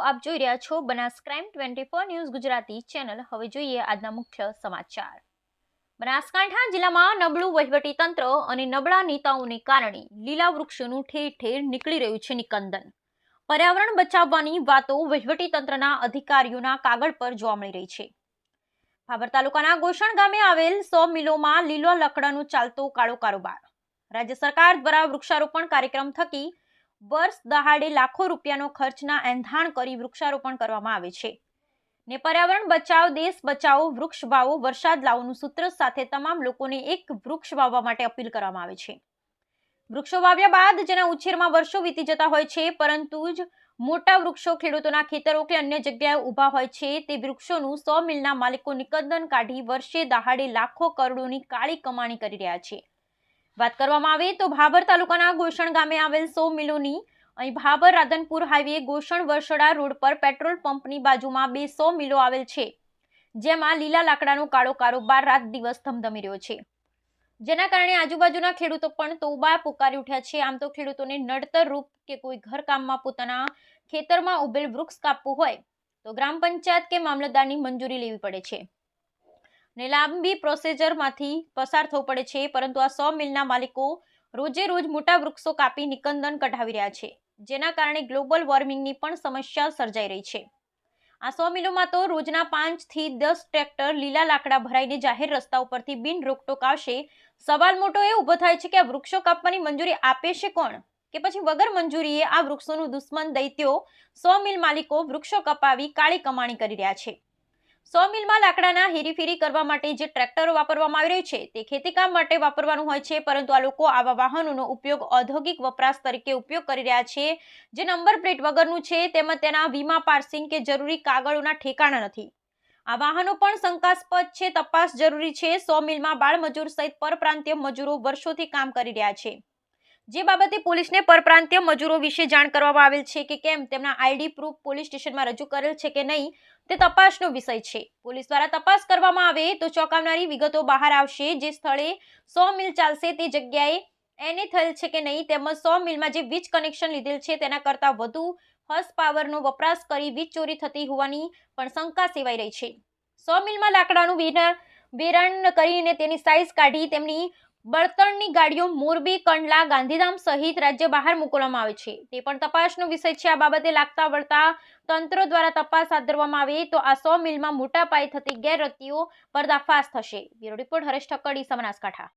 આપ જોઈ રહ્યા છો Banas crime twenty four news Gujarati channel. હવે જોઈએ આજના મુખ્ય સમાચાર. બનાસકાંઠા જિલ્લામાં નબળું તંત્ર અને નબળા નેતાઓને કારણે લીલા વૃક્ષોનું ઠેર ઠેર નીકળી રહ્યું છે નિકંદન. પર્યાવરણ બચાવવાની વાતો તંત્રના અધિકારીઓના કાગળ પર જોવા મળી રહી છે. ભાભર તાલુકાના ગોષણ ગામે આવેલ સો મિલોમાં લીલો લકડાનું ચાલતો કાળો કારોબાર. રાજ્ય સરકાર દ્વારા વૃક્ષારોપણ કાર્યક્રમ થકી વર્ષ દહાડે લાખો રૂપિયાનો ખર્ચના એંધાણ કરી વૃક્ષારોપણ કરવામાં આવે છે. ને પર્યાવરણ બચાવ, દેશ બચાવો, વૃક્ષ વાવો, વરસાદ લાવોનું સૂત્ર સાથે તમામ લોકોને એક વૃક્ષ વાવવા માટે અપીલ કરવામાં આવે છે. વૃક્ષો વાવ્યા બાદ જેના ઉછેરમાં વર્ષો વીતી જતા હોય છે, પરંતુ જ મોટા વૃક્ષો ખેડૂતોના ખેતરો કે અન્ય જગ્યાએ ઊભા હોય છે, તે વૃક્ષોનું સો મિલના માલિકો નિકંદન કાઢી વર્ષે દહાડે લાખો કરોડોની કાળી કમાણી કરી રહ્યા છે. વાત કરવામાં આવે તો ભાભર તાલુકાના ગોષણ ગામે આવેલ સો મિલોની અહીં ભાભર રાધનપુર હાઈવે ગોષણ વરસડા રોડ પર પેટ્રોલ પંપની બાજુમાં બે સો મિલો આવેલ છે, જેમાં લીલા લાકડાનો કાળો કારોબાર રાત દિવસ ધમધમી રહ્યો છે. જેના કારણે આજુબાજુના ખેડૂતો પણ તોબા પુકારી ઉઠ્યા છે. આમ તો ખેડૂતોને નડતર રૂપ કે કોઈ ઘરકામમાં પોતાના ખેતરમાં ઉભેલ વૃક્ષ કાપવું હોય તો ગ્રામ પંચાયત કે મામલતદારની મંજૂરી લેવી પડે છે. ને લાંબી પ્રોસેજરમાંથી પસાર થવું પડે છે, પરંતુ આ સો મિલના માલિકો રોજે રોજ મોટા વૃક્ષો કાપી નિકંદન કઢાવી રહ્યા છે, જેના કારણે ગ્લોબલ વોર્મિંગની પણ સમસ્યા સર્જાઈ રહી છે. આ સો મિલોમાં તો રોજના પાંચથી દસ ટ્રેક્ટર લીલા લાકડા ભરાઈને જાહેર રસ્તા ઉપરથી બિન રોકટોક આવશે. સવાલ મોટો એ ઊભો થાય છે કે આ વૃક્ષો કાપવાની મંજૂરી આપે છે કોણ? કે પછી વગર મંજૂરીએ આ વૃક્ષોનું દુશ્મન દૈત્યો સો મિલ માલિકો વૃક્ષો કપાવી કાળી કમાણી કરી રહ્યા છે? સો મિલમાં લાકડાના હેરીફેરી કરવા માટે જે ટ્રેક્ટરો વાપરવામાં આવી રહ્યું છે, તે ખેતીકામ માટે વાપરવાનું હોય છે, પરંતુ આ લોકો આવા વાહનોનો ઉપયોગ ઔદ્યોગિક વપરાશ તરીકે ઉપયોગ કરી રહ્યા છે. જે નંબર પ્લેટ વગરનું છે, તેમજ તેના વીમા, પાર્સિંગ કે જરૂરી કાગળોના ઠેકાણા નથી. આ વાહનો પણ શંકાસ્પદ છે, તપાસ જરૂરી છે. સો મિલમાં બાળમજૂર સહિત પરપ્રાંતીય મજૂરો વર્ષોથી કામ કરી રહ્યા છે. જે બાબતે પોલીસને પરપ્રાંતીય મજૂરો વિશે જાણ કરવામાં આવેલ છે કે કેમ તેમના આઈડી પ્રૂફ પોલીસ સ્ટેશનમાં રજૂ કરેલ છે કે નહીં, તે તપાસનો વિષય છે. પોલીસ દ્વારા તપાસ કરવામાં આવે તો ચોંકાવનારી વિગતો બહાર આવશે જે સ્થળે સો મિલ ચાલશે તે જગ્યાએ. એને થયેલ છે કે નહીં તેમજ સો મિલમાં જે વીજ કનેક્શન લીધેલ છે તેના કરતાં વધુ હર્સ પાવરનો વપરાશ કરી વીજ ચોરી થતી હોવાની પણ શંકા સેવાઈ રહી છે. સો મિલમાં લાકડાનું વેરણ વેરણ કરીને તેની સાઇઝ કાઢી તેમની બળતણની ગાડીઓ મોરબી, કંડલા, ગાંધીધામ સહિત રાજ્ય બહાર મોકલવામાં આવે છે. તે પણ તપાસનો વિષય છે. આ બાબતે લાગતા વળતા તંત્રો દ્વારા તપાસ હાથ ધરવામાં આવે તો આ સો મિલમાં મોટા પાયે થતી ગેરરીતિઓ પર્દાફાશ થશે. Bureau report Haresh Thakkadi Banaskantha.